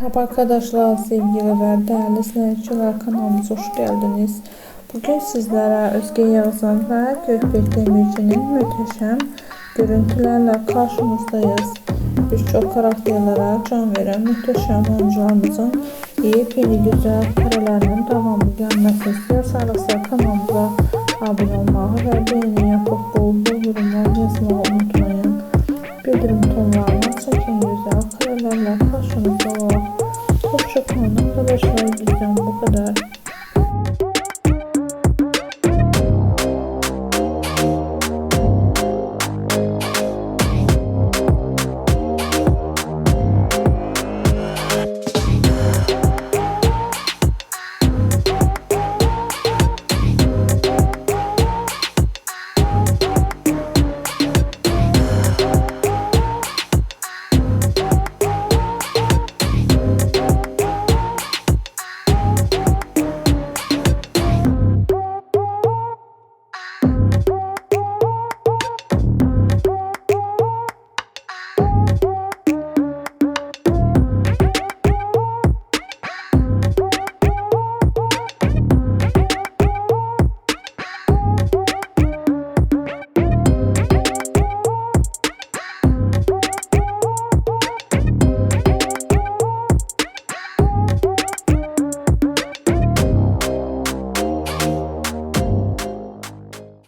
Merhaba arkadaşlar, sevgililer, değerli izleyiciler kanalımıza hoş geldiniz. Bugün sizlere Özge Yağızan ve Gökbek Demirci'nin müteşem görüntülerle karşınızdayız. Birçok karakterlere can veren muhteşem oyuncularımızın yepyeni güzel karelerinin devamlı gelmesi istiyorsanız kanalımıza abone olmayı ve beğeni yapıp bol bol yorumlar yazmayı unutmayın. Bildirim tonlarına çeken güzel karelerle çok çok normal arkadaşlar şey bu kadar.